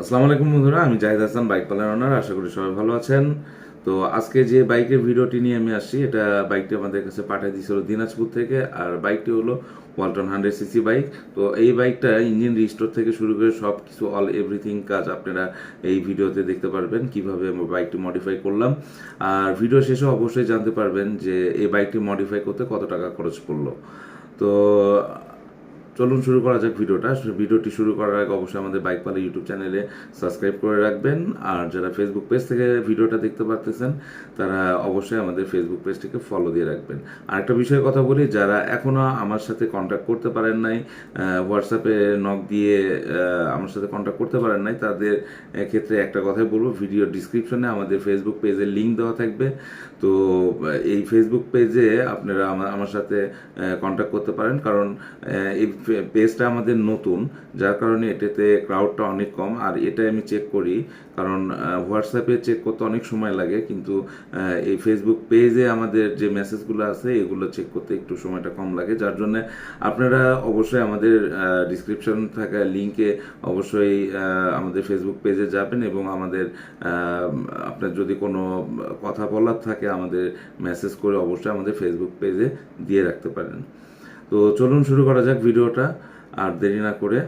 আসসালামু আলাইকুম বন্ধুরা, আমি জাহিদ হাসান, বাইক পালার ওনার আশা করি সবাই ভালো আছেন। তো আজকে যে বাইকের ভিডিওটি নিয়ে আমি আসছি, এটা বাইকটি আমাদের কাছে পাঠিয়ে দিয়েছিল দিনাজপুর থেকে, আর বাইকটি হলো ওয়ালটন হান্ড্রেড সিসি বাইক। তো এই বাইকটা ইঞ্জিন রিস্টোর থেকে শুরু করে সব কিছু অল এভরিথিং কাজ আপনারা এই ভিডিওতে দেখতে পারবেন, কীভাবে আমরা বাইকটি মডিফাই করলাম। আর ভিডিও শেষে অবশ্যই জানতে পারবেন যে এই বাইকটি মডিফাই করতে কত টাকা খরচ পড়ল। তো চলুন শুরু করা যাক ভিডিওটা। ভিডিওটি শুরু করার আগে অবশ্যই আমাদের বাইক পালা ইউটিউব চ্যানেলে সাবস্ক্রাইব করে রাখবেন। আর যারা ফেসবুক পেজ থেকে ভিডিওটা দেখতে পারতেছেন, তারা অবশ্যই আমাদের ফেসবুক পেজটিকে ফলো দিয়ে রাখবেন। আরেকটা বিষয়ে কথা বলি, যারা এখনও আমার সাথে কন্ট্যাক্ট করতে পারেন নাই হোয়াটসঅ্যাপে নক দিয়ে আমার সাথে কন্ট্যাক্ট করতে পারেন নাই, তাদের ক্ষেত্রে একটা কথাই বলব ভিডিও ডিসক্রিপশনে আমাদের ফেসবুক পেজের লিঙ্ক দেওয়া থাকবে। তো এই ফেসবুক পেজে আপনারা আমা- আমার সাথে কন্ট্যাক্ট করতে পারেন। কারণ এই পেজটা আমাদের নতুন, যার কারণে এটাতে ক্রাউডটা অনেক কম। আর এটা আমি চেক করি, কারণ হোয়াটসঅ্যাপে চেক করতে অনেক সময় লাগে, কিন্তু এই ফেসবুক পেজে আমাদের যে মেসেজগুলো আছে, এগুলো চেক করতে একটু সময়টা কম লাগে। যার জন্য আপনারা অবশ্যই আমাদের ডিসক্রিপশন থাকা লিঙ্কে অবশ্যই আমাদের ফেসবুক পেজে যাবেন এবং আমাদের আপনার যদি কোনো কথা বলার থাকে, আমাদের মেসেজ করে অবশ্যই আমাদের ফেসবুক পেজে দিয়ে রাখতে পারেন। তো চলুন শুরু করা যাক ভিডিওটা, আর দেরি না করে।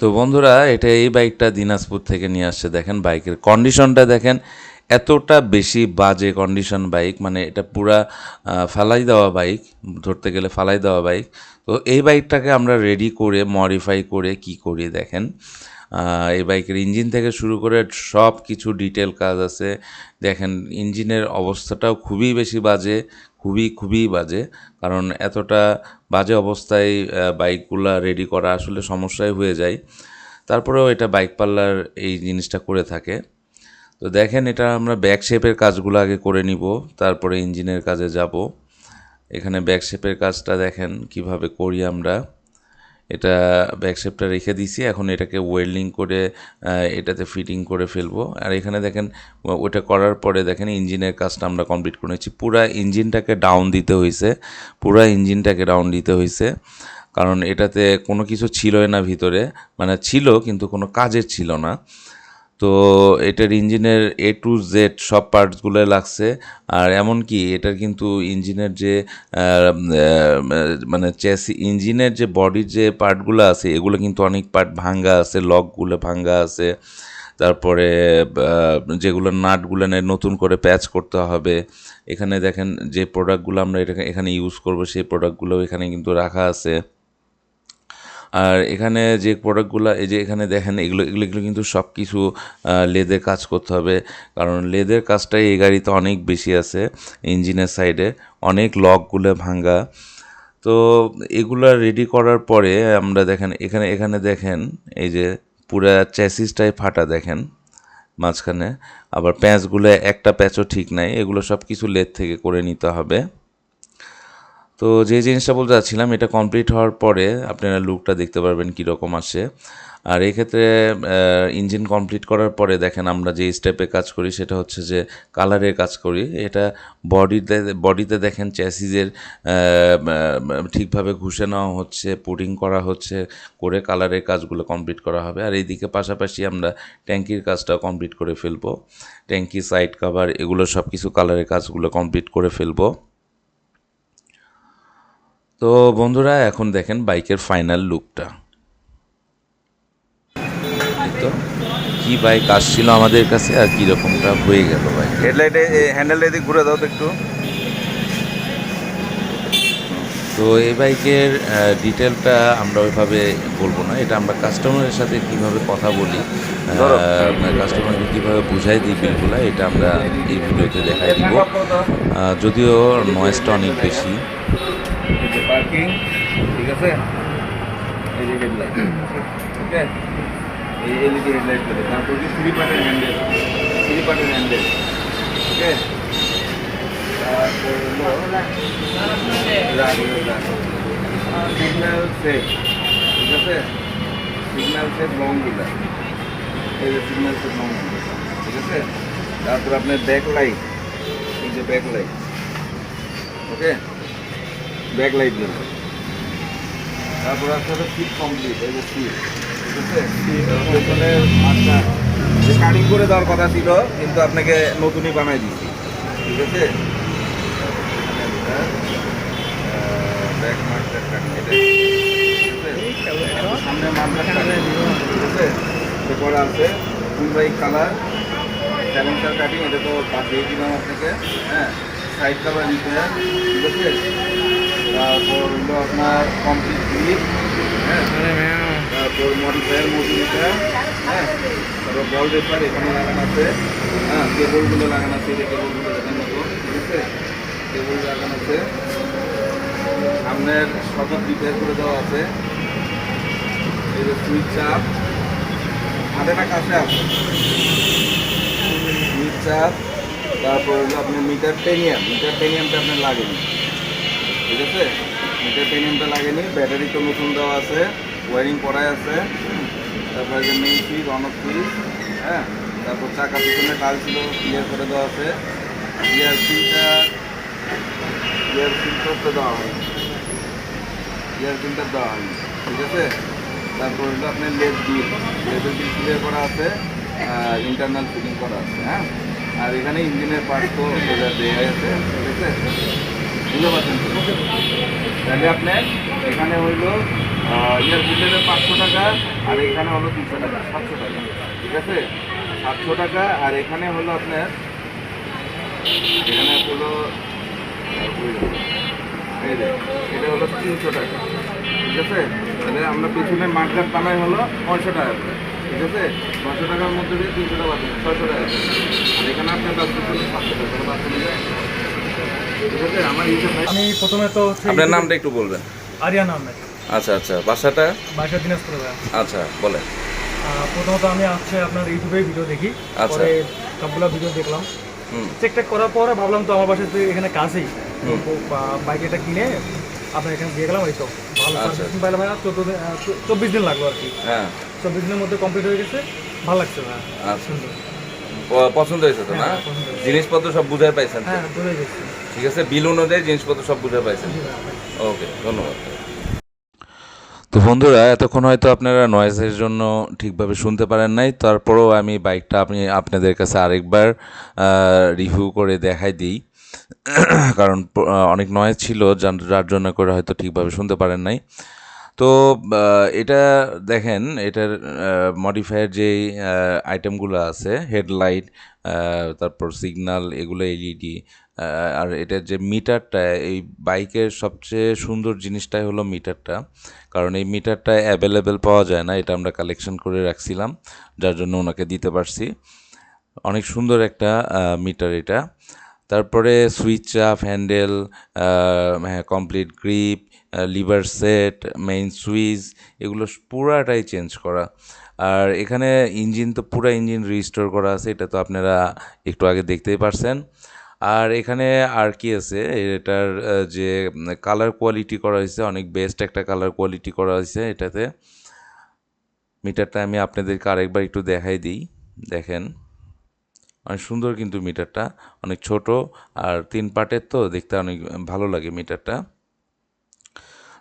তো বন্ধুরা, এটা এই বাইকটা দিনাজপুর থেকে নিয়ে আসছে। দেখেন, বাইকের কন্ডিশনটা দেখেন, এতটা বেশি বাজে কন্ডিশন বাইক মানে এটা পুরা ফালাই দেওয়া বাইক, ধরতে গেলে ফালাই দেওয়া বাইক। তো এই বাইকটাকে আমরা রেডি করে মডিফাই করে কি করি দেখেন। এই বাইকের ইঞ্জিন থেকে শুরু করে সব কিছু ডিটেল কাজ আছে। দেখেন, ইঞ্জিনের অবস্থাটাও খুবই বেশি বাজে, খুবই খুবই বাজে। কারণ এতটা বাজে অবস্থায় বাইকগুলা রেডি করা আসলে সমস্যাই হয়ে যায়। তারপরেও এটা বাইক পার্লার এই জিনিসটা করে থাকে। তো দেখেন, এটা আমরা ব্যাক শেপের কাজগুলো আগে করে নিব, তারপরে ইঞ্জিনের কাজে যাব। এখানে ব্যাক শেপের কাজটা দেখেন কীভাবে করি আমরা। এটা ব্যাকসেপটা রেখে দিছি এখন এটাকে ওয়েল্ডিং করে এটাতে ফিটিং করে ফেলব। আর এখানে দেখেন ওটা করার পরে দেখেন, ইঞ্জিনের কাজটা আমরা কমপ্লিট করে নিচ্ছি। পুরো ইঞ্জিনটাকে ডাউন দিতে হয়েছে। পুরো ইঞ্জিনটাকে ডাউন দিতে হয়েছে। কারণ এটাতে কোনো কিছু ছিলই না ভিতরে। মানে ছিল, কিন্তু কোনো কাজের ছিল না। তো এটার ইঞ্জিনের এ টু জেড সব পার্টসগুলো লাগছে। আর এমনকি এটার কিন্তু ইঞ্জিনের যে মানে চেসি, ইঞ্জিনের যে বডির যে পার্টগুলো আছে, এগুলো কিন্তু অনেক পার্ট ভাঙ্গা আছে লকগুলো ভাঙ্গা আছে। তারপরে যেগুলো নাটগুলো নতুন করে প্যাচ করতে হবে। এখানে দেখেন যে প্রোডাক্টগুলো আমরা এখানে ইউজ করব, সেই প্রোডাক্টগুলো এখানে কিন্তু রাখা আছে। আর এখানে যে প্রোডাক্টগুলো এই যে এখানে দেখেন, এগুলো এগুলো এগুলো কিন্তু সব কিছু লেদের কাজ করতে হবে। কারণ লেদের কাজটাই এই গাড়িতে অনেক বেশি আছে, ইঞ্জিনের সাইডে অনেক লকগুলো ভাঙ্গা। তো এগুলো রেডি করার পরে আমরা দেখেন, এখানে এখানে দেখেন, এই যে পুরা চ্যাসিসটাই ফাটা দেখেন, মাঝখানে। আবার প্যাঁচগুলো একটা প্যাঁচও ঠিক নাই। এগুলো সব কিছু লেদ থেকে করে নিতে হবে। তো যে জিনিসটা বলতে চাচ্ছিলাম, এটা কমপ্লিট হওয়ার পরে আপনারা লুকটা দেখতে পারবেন কীরকম আসে। আর এক্ষেত্রে ইঞ্জিন কমপ্লিট করার পরে দেখেন আমরা যে স্টেপে কাজ করি, সেটা হচ্ছে যে কালারের কাজ করি। এটা বডিতে বডিতে দেখেন চ্যাসিজের ঠিকভাবে ঘুষে নেওয়া হচ্ছে পুটিং করা হচ্ছে, করে কালারের কাজগুলো কমপ্লিট করা হবে। আর এইদিকে পাশাপাশি আমরা ট্যাঙ্কির কাজটা কমপ্লিট করে ফেলব। ট্যাঙ্কি সাইড কাভার এগুলো সব কিছু কালারের কাজগুলো কমপ্লিট করে ফেলব। তো বন্ধুরা এখন দেখেন বাইকের ফাইনাল লুকটা তো কি বাইক আসছিল আমাদের কাছে আর কি রকমটা হয়ে গেল বাইক? হেডলাইটে হ্যান্ডেলটা এদিকে ঘুরে দাও তো একটু। তো এই বাইকের ডিটেলটা আমরা ওইভাবে বলব না। এটা আমরা কাস্টমারের সাথে কীভাবে কথা বলি। কাস্টমারকে কীভাবে বুঝাই দিই বিলগুলো এটা আমরা এই ভিডিওতে দেখাই দিব। যদিও নয়েজটা অনেক বেশি। পার্কিং ঠিক আছে এই যে হেডলাইট ওকে এই এলইডি হেডলাইট করে তারপর যে থ্রি পার্টের হ্যান্ডেল থ্রি পার্টের হ্যান্ডেল ওকে তারপর সিগন্যাল সেট ঠিক আছে সিগন্যাল সেট লংগুলো এই যে সিগন্যাল সেট লংগুলো ঠিক আছে তারপর আপনার ব্যাক লাইট এই যে back light okay back light দিন তারপর আসতে হবে সিট কমপ্লিট এই যে সিট পেছনে আচ্ছা যে কাটিং করে দেওয়ার কথা ছিল কিন্তু আপনাকে নতুনই বানাই দিচ্ছি ঠিক আছে ব্যাক মার্কেট কাটিং এটা ঠিক আছে? সামনে মার্কেট কাটিং ঠিক আছে এরপরে আছে full bike colour silencer cutting এটা তো পাঠিয়ে দিলাম আপনাকে। হ্যাঁ সাইড কাভার নিতে। ঠিক আছে তারপর হলো আপনার কমপ্লিট গ্রিপ হ্যাঁ তারপর মডিফায়ার মজুরিটা। হ্যাঁ তারপর বল রেফার এখানে লাগানো আছে। হ্যাঁ কেবলগুলো লাগানো আছে এই কেবলগুলো দেখেন মতো ঠিক আছে? কেবল লাগানো আছে। সামনের সতত রিপেয়ার করে দেওয়া আছে। এই যে সুইচ চাপ না কাছে আছে সুইচ চাপ তারপর হলো আপনার মিটার টেনিয়াম মিটার টেনিয়ামটা আপনার লাগেনি। ঠিক আছে? মিটার টেনিয়ামটা লাগেনি, ব্যাটারি তো নতুন দেওয়া আছে, ওয়ারিং করাই আছে। তারপরে যে main switch on off switch হ্যাঁ? তারপর চাকা পিছনে কাল ছিল ক্লিয়ার করে দেওয়া আছে। গিয়ার সিলটা গিয়ার করতে দেওয়া হয়নি। গিয়ার সিলটা দেওয়া হয়নি, ঠিক আছে? তারপর হলো আপনার লেট বিল লেটের বিল ক্লিয়ার করা আছে, আর ইন্টারনাল ফিটিং করা আছে হ্যাঁ? আর এখানে ইঞ্জিনের পার্ট তো দেওয়া আছে, ঠিক আছে? বুঝতে তাহলে আপনার এখানে হইল ইয়ার বিলের পাঁচশো টাকা, আর এখানে হলো তিনশো টাকা, সাতশো টাকা। ঠিক আছে? সাতশো টাকা, আর এখানে হলো আপনার, এখানে হলো এটা হলো তিনশো টাকা। ঠিক আছে? তাহলে আমরা পেছনে মার্কার টানাই হলো নয়শো টাকা। ঠিক আছে? নশো টাকার মধ্যে দিয়ে তিনশো টাকা ছয়শো টাকা আর এখানে আপনার দশ সাতশো টাকা করে বাদ আমি প্রথমে তো আপনার নামটা একটু বলবেন। আরিয়ান আহমেদ। আচ্ছা আচ্ছা বাসাটা? বাসা দিনাজপুরে আচ্ছা বলেন। প্রথমত আমি হচ্ছে আপনার ইউটিউবে ভিডিও দেখি আচ্ছা। পরে সবগুলো ভিডিও দেখলাম। হুম। চেক টেক করার পরে ভাবলাম তো আমার বাসা তো এখানে কাছেই। বাইক এটা কিনে আপনার এখানে দিয়ে গেলাম এই তো। ভালো আচ্ছা। সার্ভিসিং পাইলাম দিন আহ, চব্বিশ দিন লাগল আর কি। হ্যাঁ। চব্বিশ দিনের মধ্যে কমপ্লিট হয়ে গেছে ভালো লাগছে ভাইয়া। আচ্ছা। সুন্দর। পছন্দ হয়েছে তো না? হ্যাঁ। জিনিসপত্র সব বুঝাই পাইছেন হ্যাঁ বুঝে গেছি ঠিক আছে? বিল অনুযায়ী জিনিসপত্র সব বুঝে পাইছেন। ওকে, ধন্যবাদ। তো বন্ধুরা, এতক্ষণ হয়তো আপনারা নয়েজের জন্য ঠিকভাবে শুনতে পারেন নাই। তারপরেও আমি বাইকটা আপনি, আপনাদের কাছে আরেকবার রিভিউ করে দেখাই দিই। কারণ অনেক নয়েজ ছিল যার- জন্য করে হয়তো ঠিকভাবে শুনতে পারেন নাই। তো এটা দেখেন, এটার মডিফায়ার যে আইটেমগুলো আছে হেডলাইট তারপর সিগন্যাল এগুলো এলইডি আর এটার যে মিটারটা এই বাইকের সবচেয়ে সুন্দর জিনিসটাই হলো মিটারটা কারণ এই মিটারটা অ্যাভেলেবেল পাওয়া যায় না, এটা আমরা কালেকশন করে রাখছিলাম, যার জন্য ওনাকে দিতে পারছি। অনেক সুন্দর একটা মিটার এটা। তারপরে সুইচ আপ হ্যান্ডেল হ্যাঁ complete grip lever set main switch এগুলো পুরাটাই চেঞ্জ করা। আর এখানে ইঞ্জিন তো পুরা ইঞ্জিন রিস্টোর করা আছে, এটা তো আপনারা একটু আগে দেখতেই পারছেন। আর এখানে আর কি আছে, এটার যে কালার কোয়ালিটি করা হয়েছে, অনেক বেস্ট একটা কালার কোয়ালিটি করা হয়েছে এটাতে। মিটারটা আমি আপনাদেরকে আরেকবার একটু দেখাই দিই, দেখেন। অনেক সুন্দর কিন্তু মিটারটা। অনেক ছোট আর তিন পার্টের তো দেখতে অনেক ভালো লাগে মিটারটা।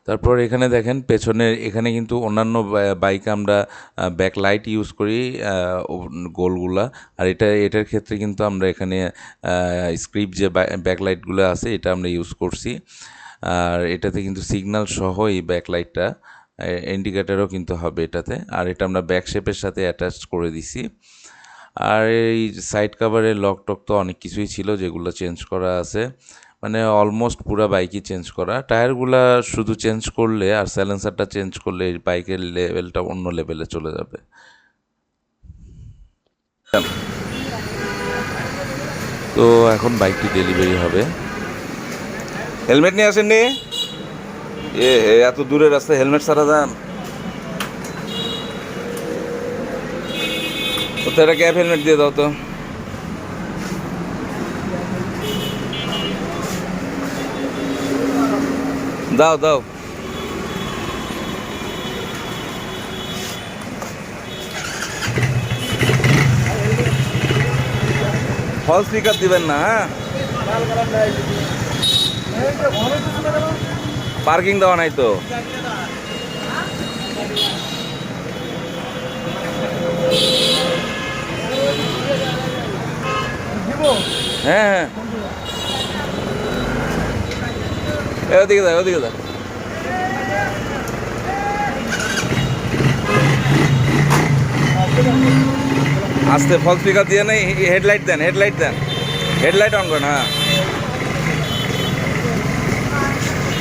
তারপর এখানে দেখেন পেছনের এখানে কিন্তু অন্যান্য বাইক আমরা ব্যাক লাইট ইউজ করি গোলগুলা। আর এটা, এটার ক্ষেত্রে কিন্তু আমরা এখানে স্ক্রিপ্ট যে ব্যাক লাইটগুলো আছে, এটা আমরা ইউজ করছি। আর এটাতে কিন্তু সিগন্যাল সহ এই ব্যাক লাইটটা ইন্ডিকেটারও কিন্তু হবে এটাতে। আর এটা আমরা ব্যাক শেপের সাথে অ্যাটাচ করে দিছি। আর এই সাইড কাভারের লক টক তো অনেক কিছুই ছিল যেগুলো চেঞ্জ করা আছে। মানে অলমোস্ট পুরো বাইকই চেঞ্জ করা। টায়ারগুলা শুধু চেঞ্জ করলে আর স্যালেন্সারটা চেঞ্জ করলে এই বাইকের লেভেলটা অন্য লেভেলে চলে যাবে। তো এখন বাইকটি ডেলিভারি হবে। হেলমেট নিয়ে আসেননি? এ এত দূরের রাস্তায় হেলমেট ছাড়া যান। কোথায় একটা ক্যাব হেলমেট দিয়ে দাও তো। দাও দাও। ফল স্পিকার দিবেন না হ্যাঁ? পার্কিং দেওয়া নাই তো। হ্যাঁ হ্যাঁ। ওদিকে যা ওদিকে যা। আস্তে ফল স্পিকার দিয়ে নেই হেডলাইট দেন হেডলাইট দেন। হেডলাইট অন করেন হ্যাঁ।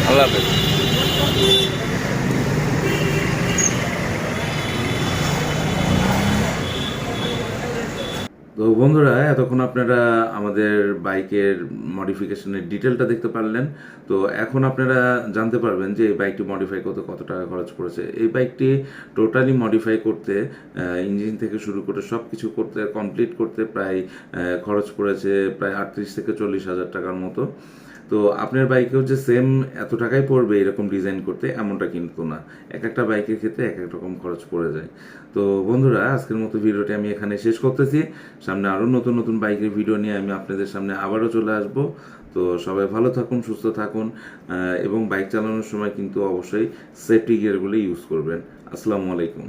আল্লাহ হাফেজ। তো বন্ধুরা, এতক্ষণ আপনারা আমাদের বাইকের মডিফিকেশনের ডিটেলটা দেখতে পারলেন। তো এখন আপনারা জানতে পারবেন যে এই বাইকটি মডিফাই করতে কত টাকা খরচ পড়েছে এই বাইকটি টোটালি মডিফাই করতে ইঞ্জিন থেকে শুরু করে সব কিছু করতে কমপ্লিট করতে প্রায় খরচ পড়েছে প্রায় আটত্রিশ থেকে চল্লিশ হাজার টাকার মতো। তো আপনার বাইকেও যে সেম এত টাকাই পড়বে এরকম ডিজাইন করতে, এমনটা কিন্তু না। এক একটা বাইকের ক্ষেত্রে এক এক রকম খরচ পড়ে যায়। তো বন্ধুরা, আজকের মতো ভিডিওটি আমি এখানে শেষ করতেছি। সামনে আরও নতুন নতুন বাইকের ভিডিও নিয়ে আমি আপনাদের সামনে আবারও চলে আসব। তো সবাই ভালো থাকুন, সুস্থ থাকুন এবং বাইক চালানোর সময় কিন্তু অবশ্যই সেফটি গিয়ারগুলো ইউজ করবেন। আসসালামু আলাইকুম।